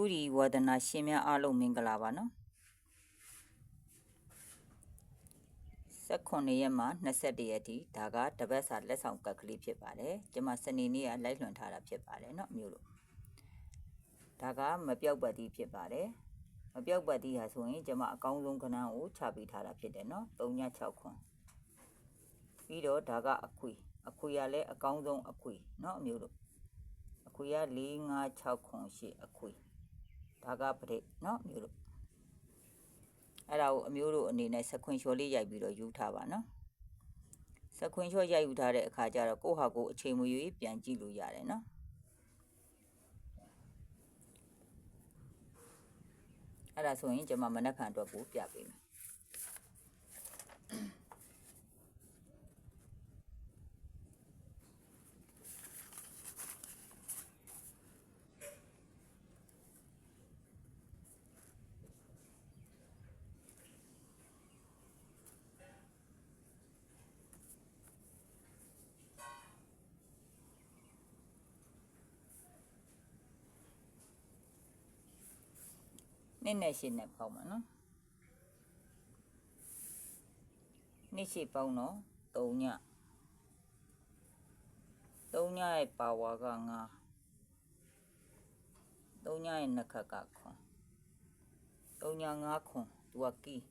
တူဒီဝဒနာရှင်များအားလုံးမင်္ဂလာပါနော်19ရက်မှာ21ရက်ဒီဒါကတပတ်စာလက်ဆောင်ကတ်ကလေးဖြစ်ပါတယ်ကျွန်မစနေနေ့ကလိုက်လွှင့်ထားတာဖြစ်ပါတယ်နော်မျိုးလို့ဒါကမပြောက်ပတ်သီးဖြစ်ပါတယ်မပြောက်ပတ်သီးဟာဆိုရင်ကျွန်မအကောင်းဆုံးခဏကိုချပေးထားတာဖြစ်တယ်နော်3ည6ခွန်းပြီးတော့ဒါကအခွေအခွေကလည်းအကောင်းဆုံးအခွေနော်အမျိုးလို့အခွေက4 5 6ခွန်းရှိအခွေ ဒါကပရိတ်เนาะမျိုးတို့အဲ့ဒါကိုအမျိုးတို့အနေနဲ့စခွင်လျှော်လေးရိုက်ပြီးတော့ယူထားပါနော်စခွင်လျှော်ရိုက်ယူထားတဲ့အခါကျတော့ကိုယ့်ဟာကိုယ်အချိန်မရွေးပြန်ကြည့်လို့ရတယ်နော်အဲ့ဒါဆိုရင်ကျွန်မမနက်ဖြန်အတွက်ကိုပြပေးမယ် နှစ်နဲ့ရှင်းနဲ့ပေါင်းပါနော်နှစ်ရှိပေါင်းတော့3ည3ညရဲ့ပါဝါက9 3ညရဲ့နှစ်ခက်ကခွန်3ည9ခွန်သူကကီး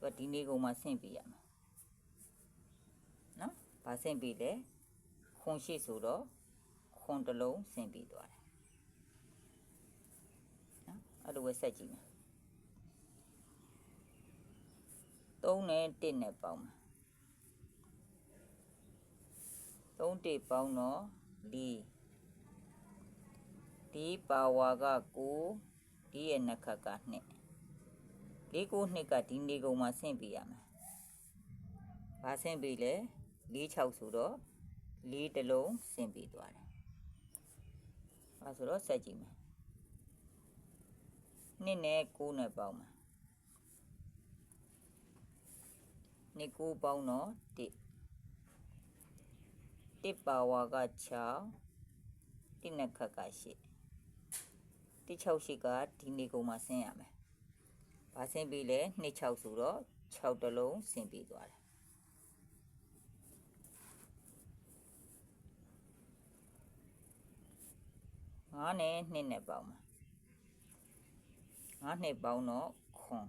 သူကဒီနေ့ကုန်မှဆင့်ပြရမှာနော်ဗာဆင့်ပြလဲခွန်ရှိဆိုတော့ခွန်တစ်လုံးဆင့်ပြသွားတယ်နော်အဲ့လိုပဲဆက်ကြည့်မယ် 3နဲ့1နဲ့ပေါင်းမှာ3တိပေါင်းတော့4ဒီပါဝါက9ဒီရဲ့နှစ်ခတ်က2 4 9 2ကဒီနေကုန်မှာဆင့်ပြရမှာဘာဆင့်ပြလဲ4 6ဆိုတော့4တလုံးဆင့်ပြသွားတယ်အဲဆိုတော့ဆက်ကြည့်မယ်2နဲ့9နဲ့ပေါင်းမှာ နှစ်ကိုပေါင်းတော့1 1ပါဝါက6 1နှစ်ခက်က8 1 6 8ကဒီနေကုန်မှာဆင်းရမယ်။ဘာဆင်းပြီးလဲ2 6ဆိုတော့6တလုံးဆင်းပြီးသွားတယ်။9နဲ့2နဲ့ပေါင်းမှာ9နှစ်ပေါင်းတော့ခွန်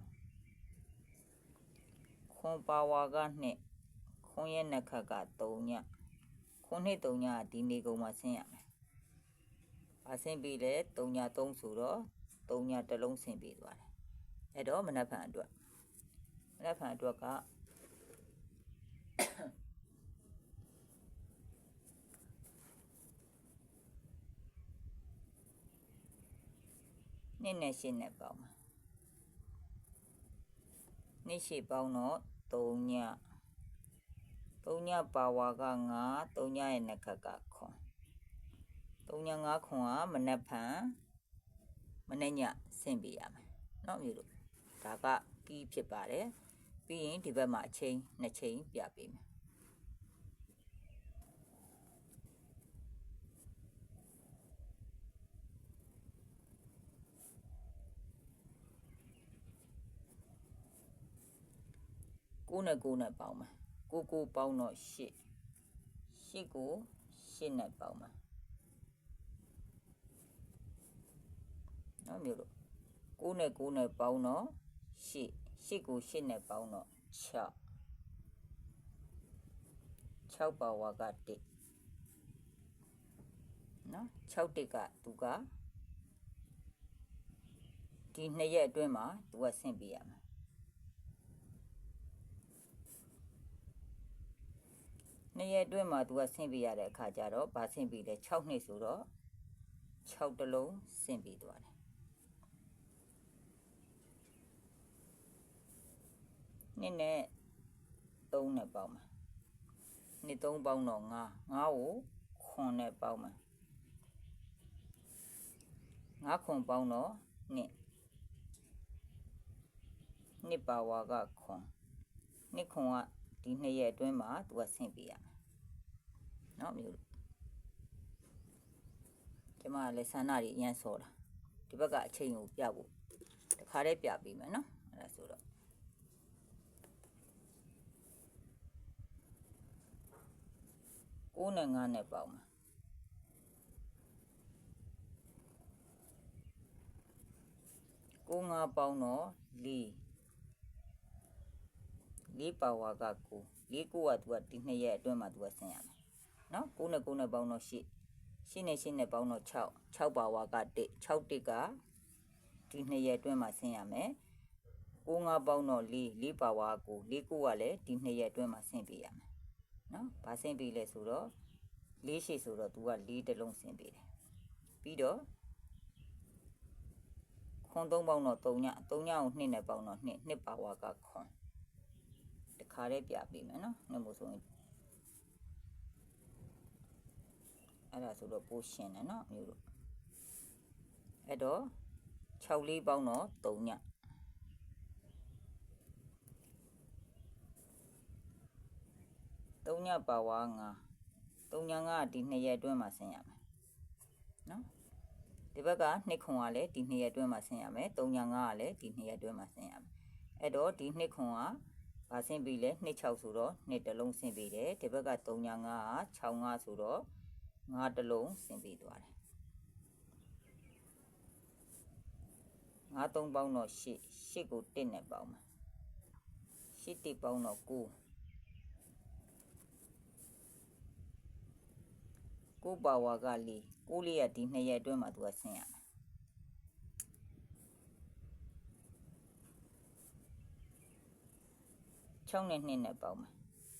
ခွန်ပါဝါကနှစ်ခွန်ရဲ့နှစ်ခက်က3ညခွန်နှစ်3ညကဒီနေကုန်မှာဆင်းရမယ်။အဆင်းပြီးလဲ3ည3ဆိုတော့3ညတစ်လုံးဆင်းပြီးသွားတယ်။အဲ့တော့မနက်ဖြန်အတွက်မနက်ဖြန်အတွက်ကနှစ်နဲ့ရှင်းနဲ့ပေါင်းပါနှစ်ရှိပေါင်းတော့ 3ည3ညပါဝါက9 3ညရဲ့နှစ်ခက်ကခွန်3ည9ခွန်ကမနက်ဖြန်မနေ့ညဆင့်ပြရမယ်เนาะမျိုးတို့ဒါကကီးဖြစ်ပါတယ်ပြီးရင်ဒီဘက်မှာအချိန်နှစ်ချိန်ပြပေးမယ် 9နဲ့9နဲ့ပေါင်းမှာ9 9ပေါင်းတော့8 8ကို8နဲ့ပေါင်းမှာနော်မျိုးလို့9နဲ့9နဲ့ပေါင်းတော့8 8ကို8နဲ့ပေါင်းတော့6 6ပါဝါက1နော်6တစ်ကသူကဒီနှစ်ရက်အတွင်းမှာသူကဆင့်ပြရမှာ နှစ်ရက်အတွင်းမှာသူကဆင့်ပြရတဲ့အခါကျတော့ဗာဆင့်ပြလဲ6နှစ်ဆိုတော့6တလုံးဆင့်ပြသွားတယ်နှစ်နဲ့3နဲ့ပေါင်းမှာနှစ်3ပေါင်းတော့9 9ကိုခွန်နဲ့ပေါင်းမှာ9ခွန်ပေါင်းတော့နှစ်နှစ်ပါဝါကခွန်နှစ်ခွန်က ဒီနှစ်ရက်အတွင်းမှာသူကဆင့်ပြရမယ်เนาะမျိုးကျမကလည်းဆန္ဒတွေအရင်စောတာ ဒီဘက်ကအချိန်ကိုပြဖို့တခါတည်းပြပေးမယ်နော်အဲ့ဒါဆိုတော့ကိုးနဲ့ငါးနဲ့ပေါင်းမယ်ကိုးငါးပေါင်းတော့လေး လေးပါဝါကကိုလေးကိုကသူကဒီနှစ်ရက်အတွင်းမှာသူကဆင်းရမယ်နော်ကိုးနဲ့ကိုးနဲ့ပေါင်းတော့ရှစ်ရှင်းနဲ့ရှင်းနဲ့ပေါင်းတော့6 6ပါဝါက1 6တစ်ကဒီနှစ်ရက်အတွင်းမှာဆင်းရမယ်ကိုငါပေါင်းတော့4 4ပါဝါကို4ကိုကလည်းဒီနှစ်ရက်အတွင်းမှာဆင်းပေးရမယ်နော်ဘာဆင်းပေးလဲဆိုတော့4ရှိဆိုတော့ तू က4တလုံးဆင်းပေးတယ်ပြီးတော့ခွန်3ပေါင်းတော့3ည3ညကို2နဲ့ပေါင်းတော့2 2ပါဝါကခွန်တ ခါတည်းပြပေးမယ်နော်နှမို့ဆိုရင်အဲ့ဒါဆိုတော့ပိုးရှင်တယ်နော်မျိုးတို့အဲ့တော့6လေးပေါင်းတော့3ည3ညပါဝါ9 3ည9ဒီ2ရက်အတွင်းမှာဆင်းရမယ်နော်ဒီဘက်က2ခွန်ကလည်းဒီ2ရက်အတွင်းမှာဆင်းရမယ်3ည9ကလည်းဒီ2ရက်အတွင်းမှာဆင်းရမယ်အဲ့တော့ဒီ2ခွန်က ဘာဆင်းပြီးလဲ26ဆိုတော့2တလုံးဆင်းပြီးတယ်ဒီဘက်က3ည9က65ဆိုတော့ငါးတစ်လုံးဆင်ပေးသွားတယ်ငါးသုံးပေါင်းတော့ရှစ်ရှစ်ကိုတစ်နဲ့ပေါင်းမှာရှစ်တစ်ပေါင်းတော့ကိုကိုပါဝါကလေးကိုလေးရဒီနှစ်ရက်အတွင်းမှာသူကဆင်းရမယ် 6နဲ့2နဲ့ပေါင်းမှာ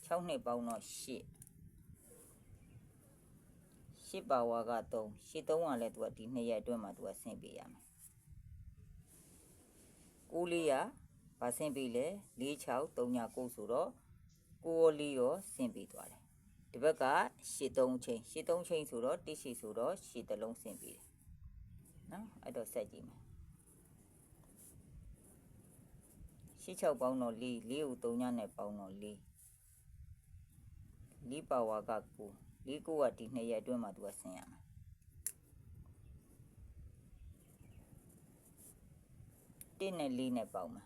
6နှစ်ပေါင်းတော့8 8ပါဝါက3 8 3ကလည်းသူကဒီ2ရက်အတွင်းမှာသူကဆင်းပေးရမယ်6လေးရပါဆင်းပေးလဲ4 6 3ည9ဆိုတော့9လေးရောဆင်းပေးသွားတယ်ဒီဘက်က8 3ချိန်8 3ချိန်ဆိုတော့တိရှိဆိုတော့8တလုံးဆင်းပေးတယ်နော်အဲ့တော့ဆက်ကြည့်မယ်ရှစ် 6ပေါင်းတော့4 4ကို3ညနဲ့ပေါင်းတော့4 4ပါဝါက9လေးကိုကဒီနှစ်ရက်အတွင်းမှာသူကဆင်းရမယ်တစ်နဲ့လေးနဲ့ပေါင်းမှာ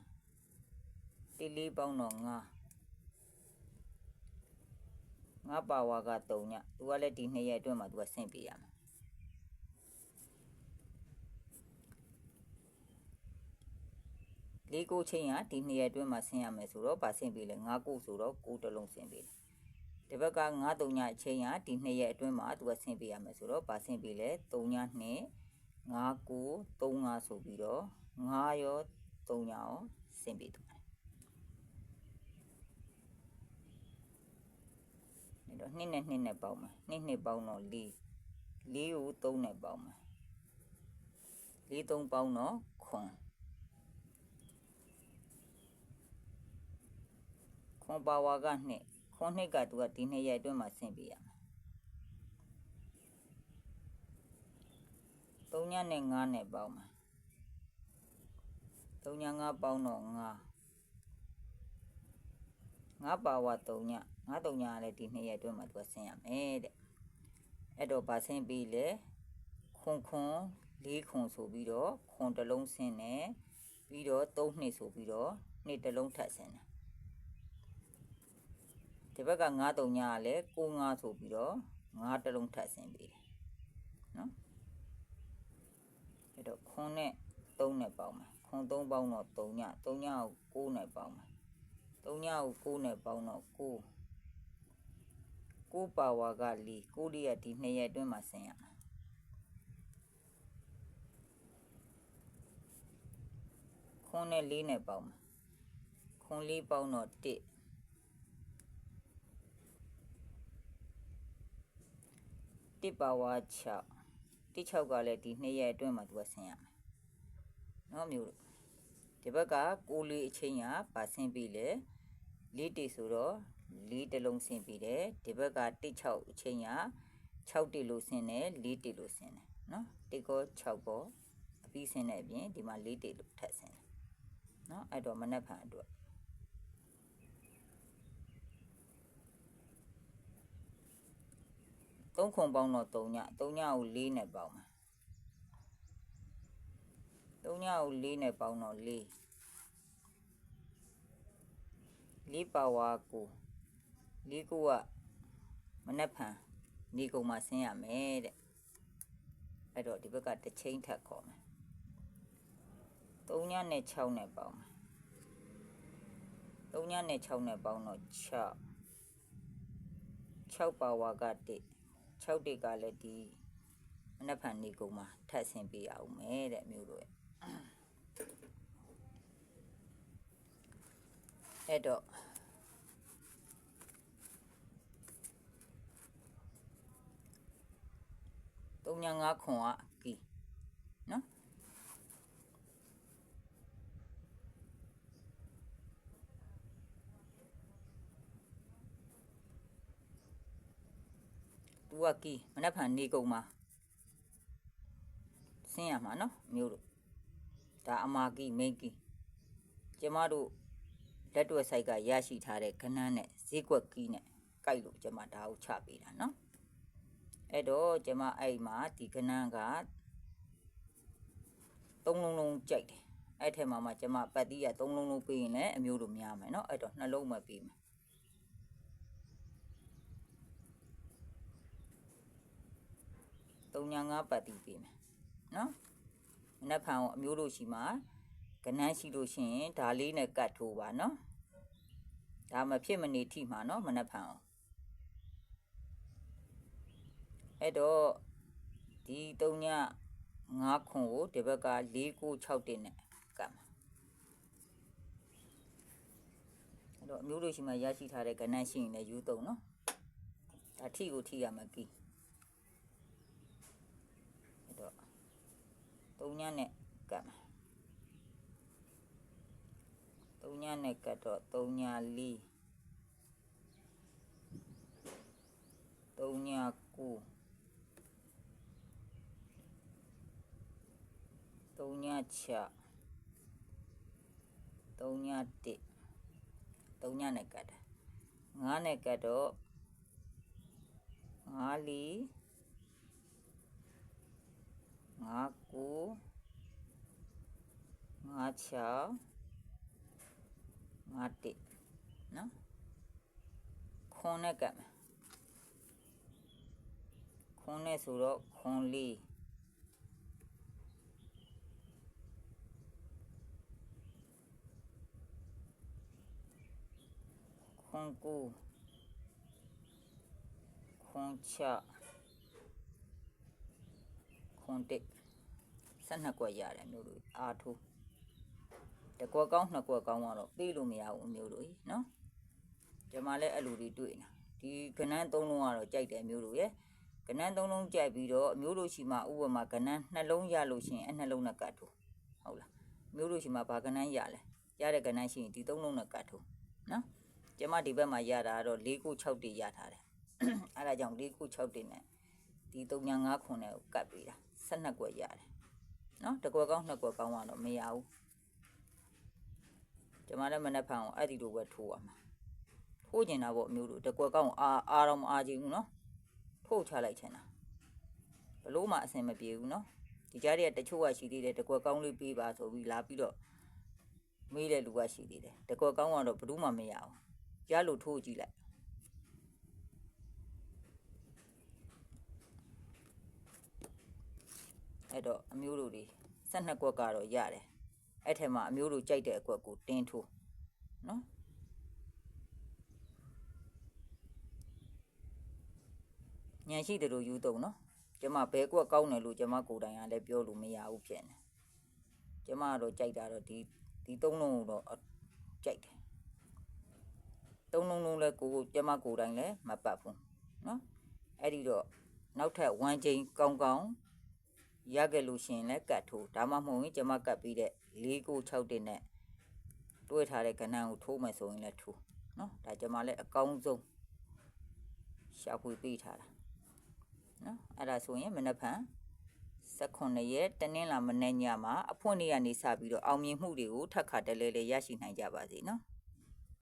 တစ်လေးပေါင်းတော့9 9ပါဝါက3ညသူကလည်းဒီနှစ်ရက်အတွင်းမှာသူကဆင်းပေးရမယ် လေးကိုချင်းကဒီနှစ်ရက်အတွင်းမှာဆင်းရမယ်ဆိုတော့ဗာဆင်းပြီလေ၅ကိုဆိုတော့ကိုတလုံးဆင်းပြီလေဒီဘက်က9 3ညအချင်းကဒီနှစ်ရက်အတွင်းမှာသူကဆင်းပေးရမယ်ဆိုတော့ဗာဆင်းပြီလေ3ည2 9 9 3 5ဆိုပြီးတော့9ရော3ညရောဆင်းပေးသူနေတော့2နဲ့2နဲ့ပေါင်းမှာ2နဲ့ပေါင်းတော့4 4ကို3နဲ့ပေါင်းမှာ4 3ပေါင်းတော့9 ခွန်ပါဝါက2ခွန်နှစ်ကသူကဒီနှစ်ရက်အတွင်းမှာဆင်းပေးရမယ်3ညနဲ့9နဲ့ပေါင်းမှာ3ည9ပေါင်းတော့9 9ပါဝါ3ည9 3ညကလည်းဒီနှစ်ရက်အတွင်းမှာသူကဆင်းရမယ်တဲ့အဲ့တော့ဗာဆင်းပြီးလေခွန်ခွန်၄ခွန်ဆိုပြီးတော့ခွန်တစ်လုံးဆင်းတယ်ပြီးတော့3နှစ်ဆိုပြီးတော့နှစ်တစ်လုံးထပ်ဆင်းတယ် ဒီဘက်က9 3ညကလည်း9 5ဆိုပြီးတော့9တလုံးထပ်ဆင်းပေးတယ်နော်အဲ့တော့ခွန်နဲ့3နဲ့ပေါင်းမယ်ခွန်3ပေါင်းတော့3ည3ညကို9နဲ့ပေါင်းမယ်3ညကို9နဲ့ပေါင်းတော့9 9ပါဝါက4 9လေးကဒီ2ရက်အတွင်းမှာဆင်းရမယ်ခွန်နဲ့4နဲ့ပေါင်းမယ်ခွန်4ပေါင်းတော့1 တစ်ပါဝါ6တစ်6ကလည်းဒီ2ရက်အတွင်းမှာသူကဆင်းရမယ်။နော်မျိုးတို့ဒီဘက်ကကိုလေးအချင်းကပါဆင်းပြီးလေလေးတိဆိုတော့လေးတလုံးဆင်းပြီးတယ်ဒီဘက်ကတစ်6အချင်းက6တိလို့ဆင်းတယ်လေးတိလို့ဆင်းတယ်နော်တစ်ကော6ကောအပြီးဆင်းတဲ့အပြင်ဒီမှာလေးတိလို့ထပ်ဆင်းတယ်နော်အဲ့တော့မနှက်ဖန်အတွက် 3ခုပေါင်းတော့3ည3ညကို4နဲ့ပေါင်းမှာ3ညကို4နဲ့ပေါင်းတော့4 4ပါဝါကို4ကိုကမနှက်ဖန်နေကုန်မှာဆင်းရမယ်တဲ့အဲ့တော့ဒီဘက်ကတစ်ချိန်ထပ်ခေါ်မယ်3ညနဲ့6နဲ့ပေါင်းမယ်3ညနဲ့6နဲ့ပေါင်းတော့6 6ပါဝါက1 6တိတ်ကလည်းဒီမနှက်ဖန်နေကုန်မှာထပ်ဆင်းပေးအောင်မယ်တဲ့မျိုးတို့ရဲ့အဲ့တော့3ည5ခွန်ကကီနော် သူကကီမနှက်ဖန်နေကုန်မှာဆင်းရမှာနော်မျိုးတို့ဒါအမာကီမိန်ကီကျမတို့လက်တွဲဆိုင်ကရရှိထားတဲ့ခဏန်းနဲ့ဈေးကွက်ကီးနဲ့ကြိုက်လို့ကျမဒါကိုချပေးတာနော်အဲ့တော့ကျမအဲ့မှာဒီခဏန်းကသုံးလုံးလုံးကြိုက်တယ်အဲ့ထဲမှာမှကျမပတ်တီးရသုံးလုံးလုံးပေးရင်လည်းအမျိုးတို့များမယ်နော်အဲ့တော့နှလုံးမပေးမယ် သုံးညာငါပတ်တီးပေးမယ်နော်မနက်ဖြန်ကိုအမျိုးတို့ရှိမှာကနန်းရှိလို့ရှိရင်ဒါလေးနဲ့ကတ်ထိုးပါနော်ဒါမဖြစ်မနေထိမှာနော်မနက်ဖြန်အောင်အဲ့တော့ဒီ3ည9ခွန်ကိုဒီဘက်က4 9 6တင်နဲ့ကတ်မှာအဲ့တော့အမျိုးတို့ရှိမှာရရှိထားတဲ့ကနန်းရှိရင်လည်းယူသုံးနော်ဒါထိကိုထိရမှာကီအဲ့တော့ 3ညနဲ့ကတ်မှာ3ညနဲ့ကတ်တော့3ည4 3ည9 3ည6 3ည1 3ညနဲ့ကတ်တယ်9နဲ့ကတ်တော့9လီ 9 9 9 6 5တစ်နော်ခွန်နဲ့ကတ်မယ်ခွန်နဲ့ဆိုတော့ခွန်လေးခွန်ကိုခွန်ချ ခွန်တစ်12ကွက်ရတယ်မျိုးတို့အားထိုးတကွက်ကောင်းနှစ်ကွက်ကောင်းကတော့ပြေးလို့မရဘူးမျိုးတို့နော်ဒီမှာလည်းအဲ့လိုတွေတွေ့နေဒီကနန်းသုံးလုံးကတော့ကြိုက်တယ်မျိုးတို့ရဲ့ကနန်းသုံးလုံးကြိုက်ပြီးတော့မျိုးတို့ရှိမှဥပမာကနန်းနှလုံးရလို့ရှိရင်အဲ့နှလုံးနဲ့ကတ်ထိုးဟုတ်လားမျိုးတို့ရှိမှဘာကနန်းရလဲရတဲ့ကနန်းရှိရင်ဒီသုံးလုံးနဲ့ကတ်ထိုးနော်ကျမဒီဘက်မှာရတာကတော့၄ခု6တိရထားတယ်အဲ့ဒါကြောင့်၄ခု6တိနဲ့ ဒီ3ညာ5ခွန်နဲ့ကိုကတ်ပေးတာ12ကွက်ရတယ်နော်တကွက်ကောင်းနှစ်ကွက်ကောင်းကတော့မရဘူးကျမလည်းမနှက်ဖန်ကိုအဲ့ဒီလိုပဲထိုးရမှာထိုးကျင်တာပေါ့အမျိုးတို့တကွက်ကောင်းအာအာတော့မအားကြည့်ဘူးနော်ထိုးချလိုက်ချင်တာဘလို့မှအဆင်မပြေဘူးနော်ဒီကြားတွေကတချို့ကရှိသေးတယ်တကွက်ကောင်းလေးပေးပါဆိုပြီးလာပြီးတော့မေးတဲ့လူကရှိသေးတယ်တကွက်ကောင်းကတော့ဘလို့မှမရဘူးကြားလို့ထိုးကြည့်လိုက် အဲ့တော့အမျိုးတို့တွေ12ကွက်ကတော့ရတယ်အဲ့ထဲမှာအမျိုးတို့ကြိုက်တဲ့အကွက်ကိုတင်းထိုးနော်ညံရှိတယ်လို့ယူတော့နော်ကျမဘဲကွက်ကောင်းတယ်လို့ကျမကိုယ်တိုင်ကလည်းပြောလို့မရဘူးဖြစ်နေကျမကတော့ကြိုက်တာတော့ဒီဒီသုံးလုံးကိုတော့ကြိုက်တယ်သုံးလုံးလုံးလည်းကိုကျမကိုယ်တိုင်လည်းမပတ်ဘူးနော်အဲ့ဒီတော့နောက်ထပ်1ချိန်ကောင်းကောင်း ရခဲ့လို့ရှိရင်လည်းကတ်ထိုးဒါမှမဟုတ်ရင်ကျမကတ်ပြီးတဲ့4 9 6တင်နဲ့တွဲထားတဲ့ကဏ္ဍကိုထိုးမယ်ဆိုရင်လည်းထိုးနော်ဒါကျမလည်းအကောင်းဆုံးရှာဖွေပေးထားတာနော်အဲ့ဒါဆိုရင်မနက်ဖြန်18ရက်တနင်္လာမနေ့ညမှာအဖွင့်နေ့ကနေစပြီးတော့အောင်မြင်မှုတွေကိုထပ်ခါတလဲလဲရရှိနိုင်ကြပါစေနော်